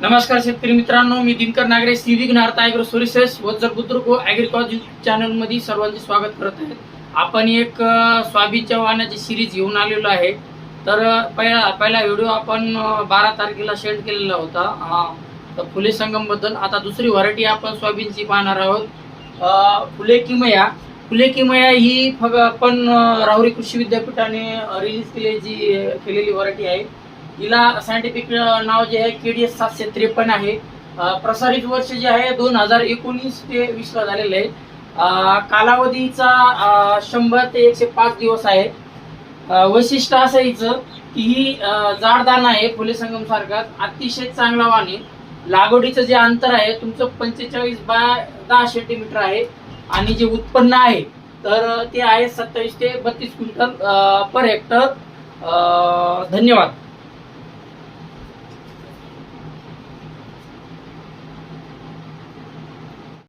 नमस्कार शेतकरी मित्रांनो मी दिनकर नागरे सी विघ्नार्थ ॲग्रो व वज्र बुद्रुक ॲग्रिकॉलॉजी चॅनलमध्ये सर्वांचे स्वागत करत आहे. आपण एक स्वाबीनच्या वाहनाची सिरीज घेऊन आलेलो आहे. तर पहिला पहिला व्हिडिओ आपण बारा तारखेला सेंड केलेला होता. अ, तर फुले संगमबद्दल आता दुसरी व्हरायटी आपण सोयाबीनची पाहणार आहोत. फुले किमया. फुले किमया ही फग आपण राहुरी कृषी विद्यापीठाने रिलीज केलेली केलेली व्हरायटी आहे. हिला सायंटिफिक नाव जे आहे के डी एस सातशे त्रेपन्न आहे. प्रसारित वर्ष जे आहे दोन हजार एकोणीस ते वीस झालेलं आहे. कालावधीचा शंभर ते एकशे पाच दिवस आहे. वैशिष्ट्य असं हिचं की ही अं, आहे फुले संगम सारखा अतिशय चांगला वाण आहे. लागवडीचं जे अंतर आहे तुमचं पंचेचाळीस बाय दहा सेंटीमीटर आहे. आणि जे उत्पन्न आहे तर ते आहे सत्तावीस ते बत्तीस क्विंटल पर हेक्टर धन्यवाद.